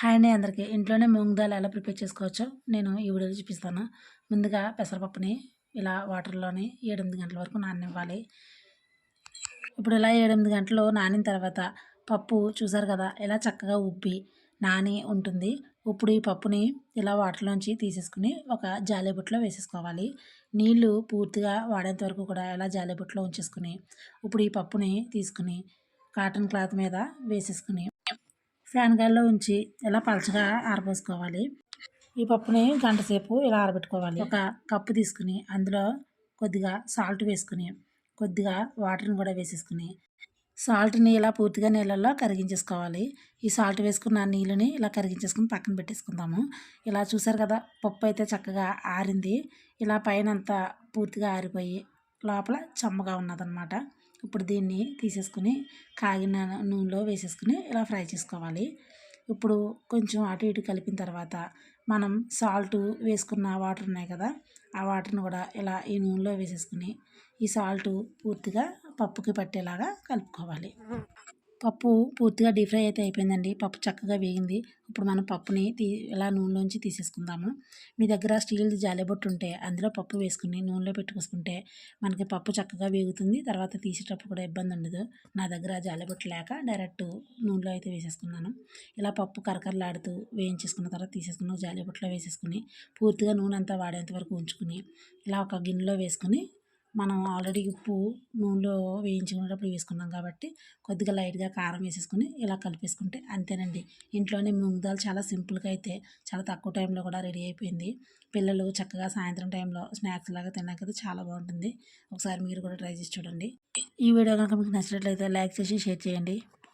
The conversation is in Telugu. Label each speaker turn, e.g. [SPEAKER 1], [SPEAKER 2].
[SPEAKER 1] హాయ్ అండి అందరికీ. ఇంట్లోనే ముంగదాలు ఎలా ప్రిపేర్ చేసుకోవచ్చో నేను ఈ వీడియోలో చూపిస్తాను. ముందుగా పెసరపప్పుని ఇలా వాటర్లోని ఏడెనిమిది గంటల వరకు నాననివ్వాలి. ఇప్పుడు ఇలా ఏడెనిమిది గంటలు నానిన తర్వాత పప్పు చూసారు కదా ఇలా చక్కగా ఉబ్బి నాని ఉంటుంది. ఇప్పుడు ఈ పప్పుని ఇలా వాటర్లోంచి తీసేసుకుని ఒక జాలీబుట్లో వేసేసుకోవాలి. నీళ్ళు పూర్తిగా వాడేంత వరకు కూడా ఇలా జాలీబుట్లో ఉంచేసుకుని ఇప్పుడు ఈ పప్పుని తీసుకుని కాటన్ క్లాత్ మీద వేసేసుకుని ఫ్యాన్ గాల్లో ఉంచి ఇలా పలచగా ఆరబోసుకోవాలి. ఈ పప్పుని గంట సేపు ఇలా ఆరబెట్టుకోవాలి. ఒక కప్పు తీసుకుని అందులో కొద్దిగా సాల్ట్ వేసుకుని కొద్దిగా వాటర్ని కూడా వేసేసుకుని సాల్ట్ని ఇలా పూర్తిగా నీళ్ళల్లో కరిగించేసుకోవాలి. ఈ సాల్ట్ వేసుకున్న నీళ్ళని ఇలా కరిగించేసుకుని పక్కన పెట్టేసుకుందాము. ఇలా చూసారు కదా పప్పు అయితే చక్కగా ఆరింది. ఇలా పైన అంతా పూర్తిగా ఆరిపోయి లోపల చెమ్మగా ఉన్నదన్నమాట. ఇప్పుడు దీన్ని తీసేసుకుని కాగిన నూనెలో వేసేసుకుని ఇలా ఫ్రై చేసుకోవాలి. ఇప్పుడు కొంచెం అటు ఇటు కలిపిన తర్వాత మనం సాల్ట్ వేసుకున్న వాటర్ ఉన్నాయి కదా ఆ వాటర్ని కూడా ఇలా ఈ నూనెలో వేసేసుకుని ఈ సాల్ట్ పూర్తిగా పప్పుకి పట్టేలాగా కలుపుకోవాలి. పప్పు పూర్తిగా డీప్ ఫ్రై అయితే అయిపోయిందండి. పప్పు చక్కగా వేగింది. ఇప్పుడు మనం పప్పుని తీ ఇలా నూనెలోంచి తీసేసుకుందాము. మీ దగ్గర స్టీల్ జాలిబొట్టు ఉంటే అందులో పప్పు వేసుకుని నూనెలో పెట్టుకొసుకుంటే మనకి పప్పు చక్కగా వేగుతుంది. తర్వాత తీసేటప్పుడు కూడా ఇబ్బంది ఉండదు. నా దగ్గర జాలిబొట్టు లేక డైరెక్ట్ నూనెలో అయితే వేసేసుకున్నాను. ఇలా పప్పు కరకరలాడుతూ వేయించేసుకున్న తర్వాత తీసుకుని జాలిబొట్టులో వేసేసుకుని పూర్తిగా నూనె అంతా వాడేంత వరకు ఉంచుకుని ఇలా ఒక గిన్నెలో వేసుకుని మనం ఆల్రెడీ ఉప్పు నూనెలో వేయించుకునేటప్పుడు వేసుకున్నాం కాబట్టి కొద్దిగా లైట్గా కారం వేసేసుకొని ఇలా కలిపేసుకుంటే అంతేనండి. ఇంట్లోనే మూంగ్ చాలా సింపుల్గా అయితే చాలా తక్కువ టైంలో కూడా రెడీ అయిపోయింది. పిల్లలు చక్కగా సాయంత్రం టైంలో స్నాక్స్ లాగా తిన్నాక చాలా బాగుంటుంది. ఒకసారి మీరు కూడా ట్రై చేసి చూడండి. ఈ వీడియో కనుక మీకు నచ్చినట్లయితే లైక్ చేసి షేర్ చేయండి.